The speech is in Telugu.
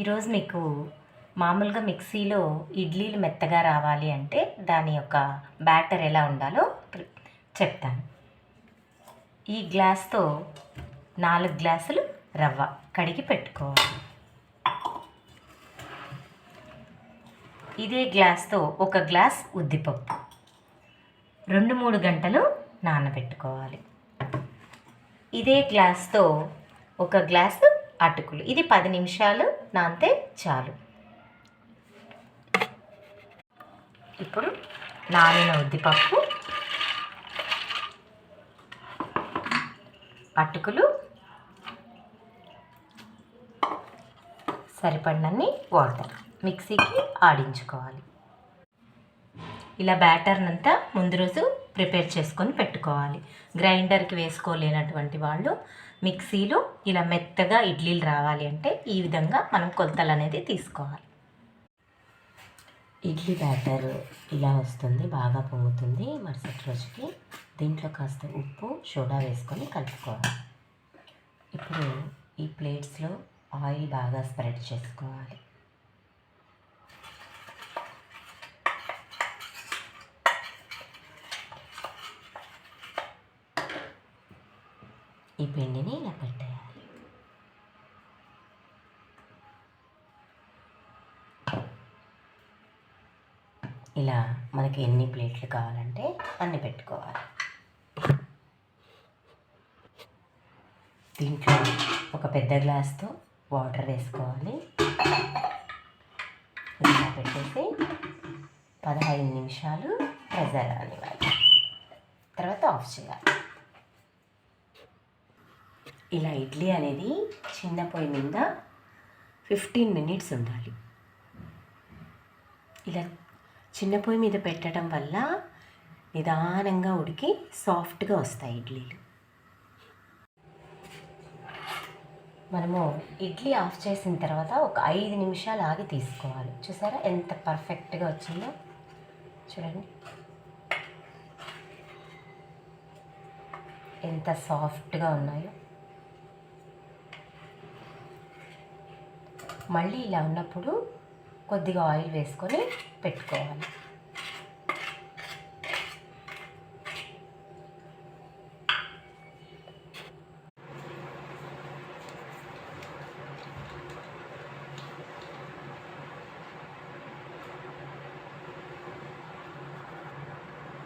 ఈరోజు మీకు మామూలుగా మిక్సీలో ఇడ్లీలు మెత్తగా రావాలి అంటే దాని యొక్క బ్యాటర్ ఎలా ఉండాలో చెప్తాను. ఈ గ్లాస్తో నాలుగు గ్లాసులు రవ్వ కడిగి పెట్టుకోవాలి. ఇదే గ్లాస్తో ఒక గ్లాస్ ఉద్దిపప్పు. రెండు మూడు గంటలు నానబెట్టుకోవాలి. ఇదే గ్లాస్తో ఒక గ్లాసు అటుకులు. ఇది పది నిమిషాలు నానితే చాలు. ఇప్పుడు నానిన ఉద్దిపప్పు అటుకులు సరిపడినన్ని వాటర్ మిక్సీకి ఆడించుకోవాలి. ఇలా బ్యాటర్నంతా ముందు రోజు ప్రిపేర్ చేసుకొని పెట్టుకోవాలి. గ్రైండర్కి వేసుకోలేనటువంటి వాళ్ళు మిక్సీలో ఇలా మెత్తగా ఇడ్లీలు రావాలి అంటే ఈ విధంగా మనం కొలతలు అనేది తీసుకోవాలి. ఇడ్లీ బ్యాటర్ ఇలా వస్తుంది బాగా పొంగుతుంది మరుసటి రోజుకి. దీంట్లో కాస్త ఉప్పు సోడా వేసుకొని కలుపుకోవాలి. ఇప్పుడు ఈ ప్లేట్స్లో ఆయిల్ బాగా స్ప్రెడ్ చేసుకోవాలి. ఈ పిండిని ఇలా పెట్టేయాలి. ఇలా మనకి ఎన్ని ప్లేట్లు కావాలంటే అన్ని పెట్టుకోవాలి. దీంట్లో ఒక పెద్ద గ్లాస్తో వాటర్ వేసుకోవాలి. ఇలా పెట్టేసి పదహైదు నిమిషాలు ప్రెజర్ అనివ్వాలి తర్వాత ఆఫ్ చేయాలి. ఇలా ఇడ్లీ అనేది చిన్న పొయ్యి మీద ఫిఫ్టీన్ మినిట్స్ ఉండాలి. ఇలా చిన్న పొయ్యి మీద పెట్టడం వల్ల నిదానంగా ఉడికి సాఫ్ట్గా వస్తాయి ఇడ్లీలు. మనము ఇడ్లీ ఆఫ్ చేసిన తర్వాత ఒక ఐదు నిమిషాలు ఆగి తీసుకోవాలి. చూసారా ఎంత పర్ఫెక్ట్గా వచ్చిందో? చూడండి. ఎంత సాఫ్ట్గా ఉన్నాయో. మళ్ళీ ఇలా ఉన్నప్పుడు కొద్దిగా ఆయిల్ వేసుకొని పెట్టుకోవాలి.